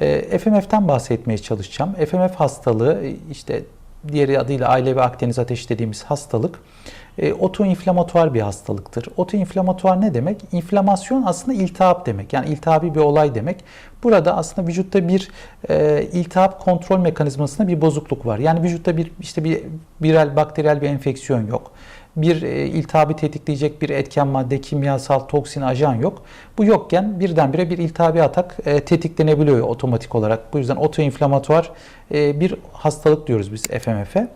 E, FMF'den bahsetmeye çalışacağım. FMF hastalığı e, işte diğeri adıyla aile ve Akdeniz ateşi dediğimiz hastalık e, otoinflamatuar bir hastalıktır. Otoinflamatuar ne demek? İnflamasyon aslında iltihap demek. Yani iltihabi bir olay demek. Burada aslında vücutta bir e, iltihap kontrol mekanizmasında bir bozukluk var. Yani vücutta bir işte bir viral, bakteriyel bir enfeksiyon yok bir e, iltihabı tetikleyecek bir etken madde, kimyasal, toksin, ajan yok. Bu yokken birdenbire bir iltihabi atak e, tetiklenebiliyor otomatik olarak. Bu yüzden otoinflamatuar e, bir hastalık diyoruz biz FMF'e.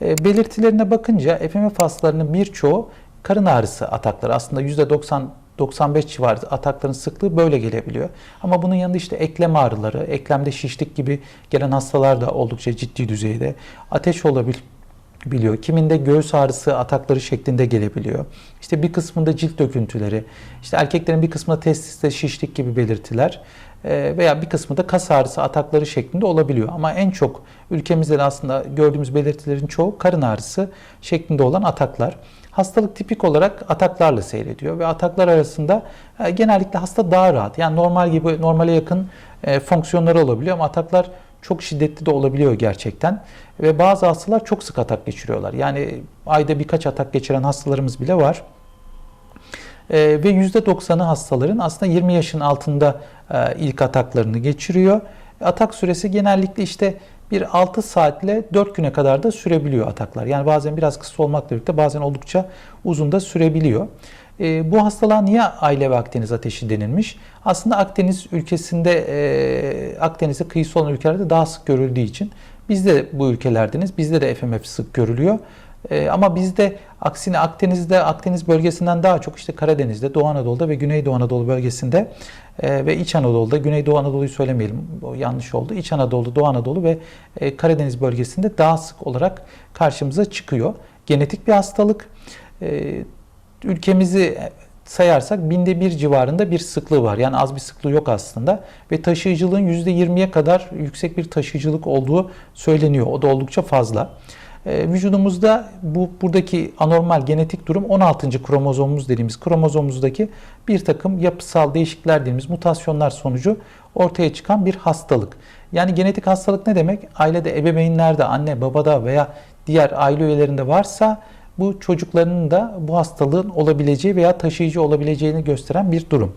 Belirtilerine bakınca FMF hastalarının birçoğu karın ağrısı atakları. Aslında %90 95 civarı atakların sıklığı böyle gelebiliyor. Ama bunun yanında işte eklem ağrıları, eklemde şişlik gibi gelen hastalar da oldukça ciddi düzeyde. Ateş olabilir, biliyor. Kiminde göğüs ağrısı atakları şeklinde gelebiliyor. İşte bir kısmında cilt döküntüleri, işte erkeklerin bir kısmında testiste şişlik gibi belirtiler e, veya bir kısmı da kas ağrısı atakları şeklinde olabiliyor. Ama en çok ülkemizde de aslında gördüğümüz belirtilerin çoğu karın ağrısı şeklinde olan ataklar. Hastalık tipik olarak ataklarla seyrediyor ve ataklar arasında e, genellikle hasta daha rahat. Yani normal gibi normale yakın e, fonksiyonları olabiliyor ama ataklar çok şiddetli de olabiliyor gerçekten. Ve bazı hastalar çok sık atak geçiriyorlar. Yani ayda birkaç atak geçiren hastalarımız bile var. E, ve %90'ı hastaların aslında 20 yaşın altında e, ilk ataklarını geçiriyor. Atak süresi genellikle işte bir 6 saatle 4 güne kadar da sürebiliyor ataklar. Yani bazen biraz kısa olmakla birlikte bazen oldukça uzun da sürebiliyor. E, bu hastalığa niye aile ve Akdeniz ateşi denilmiş? Aslında Akdeniz ülkesinde, e, Akdeniz'e kıyısı olan ülkelerde daha sık görüldüğü için biz de bu ülkelerdeniz. Bizde de FMF sık görülüyor. E, ama bizde aksine Akdeniz'de, Akdeniz bölgesinden daha çok işte Karadeniz'de, Doğu Anadolu'da ve Güneydoğu Anadolu bölgesinde e, ve İç Anadolu'da, Güneydoğu Anadolu'yu söylemeyelim, o yanlış oldu. İç Anadolu, Doğu Anadolu ve e, Karadeniz bölgesinde daha sık olarak karşımıza çıkıyor. Genetik bir hastalık. E, ülkemizi sayarsak binde bir civarında bir sıklığı var. Yani az bir sıklığı yok aslında. Ve taşıyıcılığın %20'ye kadar yüksek bir taşıyıcılık olduğu söyleniyor. O da oldukça fazla. Ee, vücudumuzda bu buradaki anormal genetik durum 16. kromozomumuz dediğimiz kromozomumuzdaki bir takım yapısal değişiklikler dediğimiz mutasyonlar sonucu ortaya çıkan bir hastalık. Yani genetik hastalık ne demek? Ailede ebeveynlerde, anne, babada veya diğer aile üyelerinde varsa bu çocuklarının da bu hastalığın olabileceği veya taşıyıcı olabileceğini gösteren bir durum.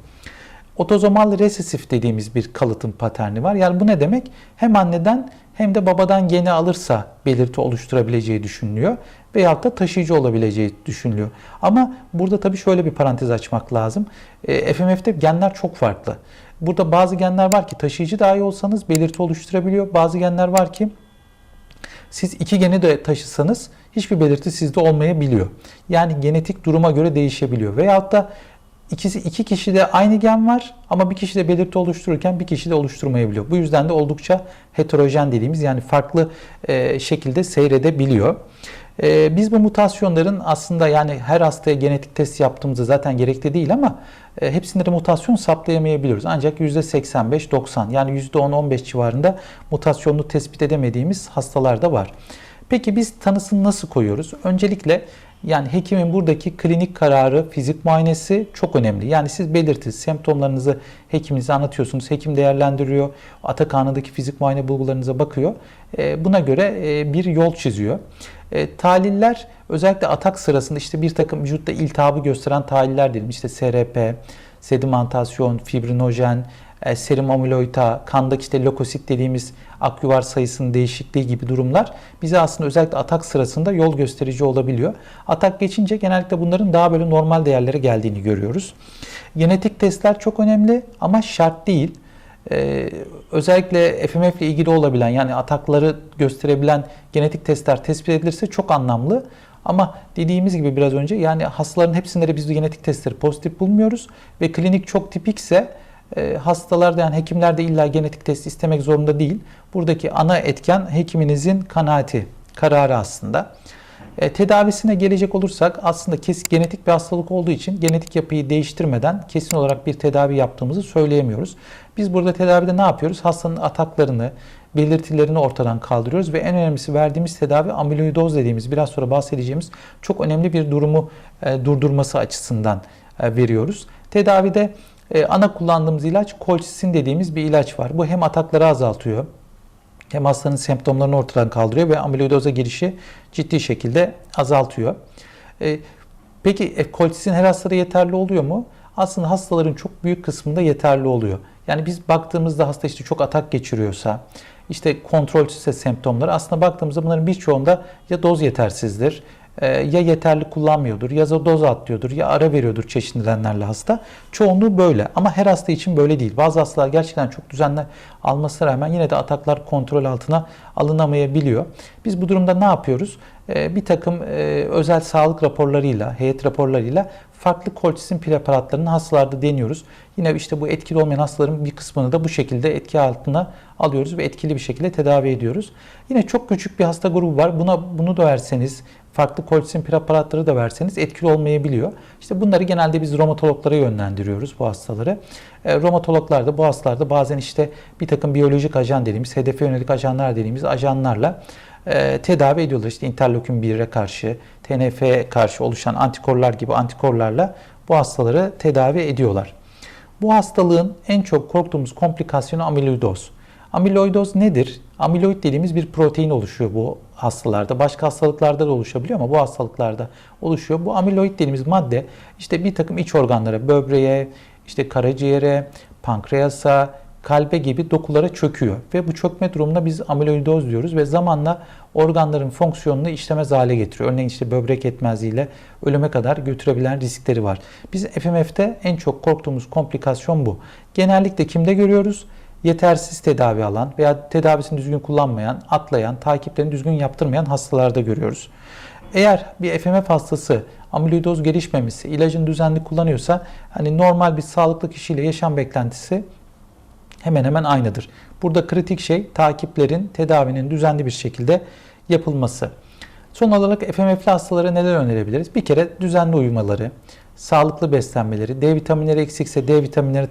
Otozomal resesif dediğimiz bir kalıtım paterni var. Yani bu ne demek? Hem anneden hem de babadan geni alırsa belirti oluşturabileceği düşünülüyor veyahut da taşıyıcı olabileceği düşünülüyor. Ama burada tabii şöyle bir parantez açmak lazım. E, FMF'de genler çok farklı. Burada bazı genler var ki taşıyıcı dahi olsanız belirti oluşturabiliyor. Bazı genler var ki siz iki geni de taşısanız hiçbir belirti sizde olmayabiliyor. Yani genetik duruma göre değişebiliyor. Veyahut da ikisi iki kişide aynı gen var ama bir kişi de belirti oluştururken bir kişi de oluşturmayabiliyor. Bu yüzden de oldukça heterojen dediğimiz yani farklı e, şekilde seyredebiliyor. E, biz bu mutasyonların aslında yani her hastaya genetik test yaptığımızda zaten gerekli değil ama e, hepsinde de mutasyon saptayamayabiliyoruz. Ancak %85-90 yani %10-15 civarında mutasyonlu tespit edemediğimiz hastalar da var. Peki biz tanısını nasıl koyuyoruz? Öncelikle yani hekimin buradaki klinik kararı, fizik muayenesi çok önemli. Yani siz belirti, semptomlarınızı hekiminize anlatıyorsunuz. Hekim değerlendiriyor. Atak anındaki fizik muayene bulgularınıza bakıyor. E, buna göre e, bir yol çiziyor. E, tahliller özellikle atak sırasında işte bir takım vücutta iltihabı gösteren tahliller diyelim. İşte SRP, sedimentasyon, fibrinojen, e, serum amiloida, kandaki işte lökosit dediğimiz aküvar sayısının değişikliği gibi durumlar bize aslında özellikle atak sırasında yol gösterici olabiliyor. Atak geçince genellikle bunların daha böyle normal değerlere geldiğini görüyoruz. Genetik testler çok önemli ama şart değil. Ee, özellikle FMF ile ilgili olabilen yani atakları gösterebilen genetik testler tespit edilirse çok anlamlı. Ama dediğimiz gibi biraz önce yani hastaların hepsinde de biz genetik testleri pozitif bulmuyoruz ve klinik çok tipikse e, hastalarda yani hekimlerde illa genetik test istemek zorunda değil. Buradaki ana etken hekiminizin kanaati, kararı aslında. E, tedavisine gelecek olursak aslında kesin genetik bir hastalık olduğu için genetik yapıyı değiştirmeden kesin olarak bir tedavi yaptığımızı söyleyemiyoruz. Biz burada tedavide ne yapıyoruz? Hastanın ataklarını, belirtilerini ortadan kaldırıyoruz ve en önemlisi verdiğimiz tedavi amiloidoz dediğimiz biraz sonra bahsedeceğimiz çok önemli bir durumu e, durdurması açısından e, veriyoruz. Tedavide E, ana kullandığımız ilaç kolçisin dediğimiz bir ilaç var. Bu hem atakları azaltıyor hem hastanın semptomlarını ortadan kaldırıyor ve amiloidoza girişi ciddi şekilde azaltıyor. E, peki e, kolçisin her hastada yeterli oluyor mu? Aslında hastaların çok büyük kısmında yeterli oluyor. Yani biz baktığımızda hasta işte çok atak geçiriyorsa, işte kontrolsüzse semptomları aslında baktığımızda bunların birçoğunda ya doz yetersizdir, ya yeterli kullanmıyordur, ya da doz atlıyordur, ya ara veriyordur çeşitli nedenlerle hasta. Çoğunluğu böyle ama her hasta için böyle değil. Bazı hastalar gerçekten çok düzenli almasına rağmen yine de ataklar kontrol altına alınamayabiliyor. Biz bu durumda ne yapıyoruz? E, Bir takım e, özel sağlık raporlarıyla, heyet raporlarıyla farklı kolçisin preparatlarını hastalarda deniyoruz. Yine işte bu etkili olmayan hastaların bir kısmını da bu şekilde etki altına alıyoruz ve etkili bir şekilde tedavi ediyoruz. Yine çok küçük bir hasta grubu var. Buna bunu da verseniz, farklı kolçisin preparatları da verseniz etkili olmayabiliyor. İşte bunları genelde biz romatologlara yönlendiriyoruz bu hastaları. E, romatologlar da bu hastalarda bazen işte bir takım biyolojik ajan dediğimiz, hedefe yönelik ajanlar dediğimiz ajanlarla e, tedavi ediyorlar. İşte interleukin 1'e karşı, TNF'ye karşı oluşan antikorlar gibi antikorlarla bu hastaları tedavi ediyorlar. Bu hastalığın en çok korktuğumuz komplikasyonu amiloidoz. Amiloidoz nedir? Amiloid dediğimiz bir protein oluşuyor bu hastalarda. Başka hastalıklarda da oluşabiliyor ama bu hastalıklarda oluşuyor. Bu amiloid dediğimiz madde işte bir takım iç organlara, böbreğe, işte karaciğere, pankreasa, kalbe gibi dokulara çöküyor. Ve bu çökme durumuna biz amiloidoz diyoruz ve zamanla organların fonksiyonunu işlemez hale getiriyor. Örneğin işte böbrek yetmezliğiyle ölüme kadar götürebilen riskleri var. Biz FMF'de en çok korktuğumuz komplikasyon bu. Genellikle kimde görüyoruz? Yetersiz tedavi alan veya tedavisini düzgün kullanmayan, atlayan, takiplerini düzgün yaptırmayan hastalarda görüyoruz. Eğer bir FMF hastası amiloidoz gelişmemişse, ilacını düzenli kullanıyorsa hani normal bir sağlıklı kişiyle yaşam beklentisi hemen hemen aynıdır. Burada kritik şey takiplerin, tedavinin düzenli bir şekilde yapılması. Son olarak FMF'li hastalara neler önerebiliriz? Bir kere düzenli uyumaları, sağlıklı beslenmeleri, D vitaminleri eksikse D vitaminleri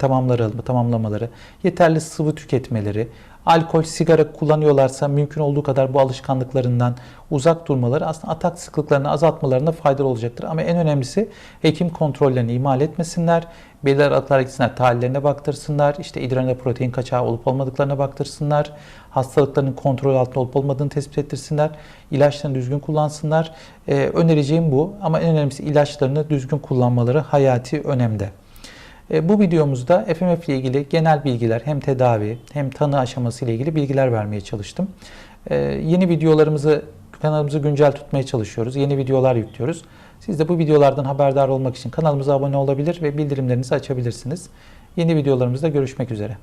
tamamlamaları, yeterli sıvı tüketmeleri, alkol, sigara kullanıyorlarsa mümkün olduğu kadar bu alışkanlıklarından uzak durmaları aslında atak sıklıklarını azaltmalarına faydalı olacaktır. Ama en önemlisi hekim kontrollerini ihmal etmesinler. Belirli aralıklarla gitsinler, tahlillerine baktırsınlar. işte idrarında protein kaçağı olup olmadıklarına baktırsınlar. Hastalıklarının kontrol altında olup olmadığını tespit ettirsinler. İlaçlarını düzgün kullansınlar. Ee, önereceğim bu. Ama en önemlisi ilaçlarını düzgün kullanmaları hayati önemde. E, Bu videomuzda FMF ile ilgili genel bilgiler hem tedavi hem tanı aşaması ile ilgili bilgiler vermeye çalıştım. E, Yeni videolarımızı kanalımızı güncel tutmaya çalışıyoruz. Yeni videolar yüklüyoruz. Siz de bu videolardan haberdar olmak için kanalımıza abone olabilir ve bildirimlerinizi açabilirsiniz. Yeni videolarımızda görüşmek üzere.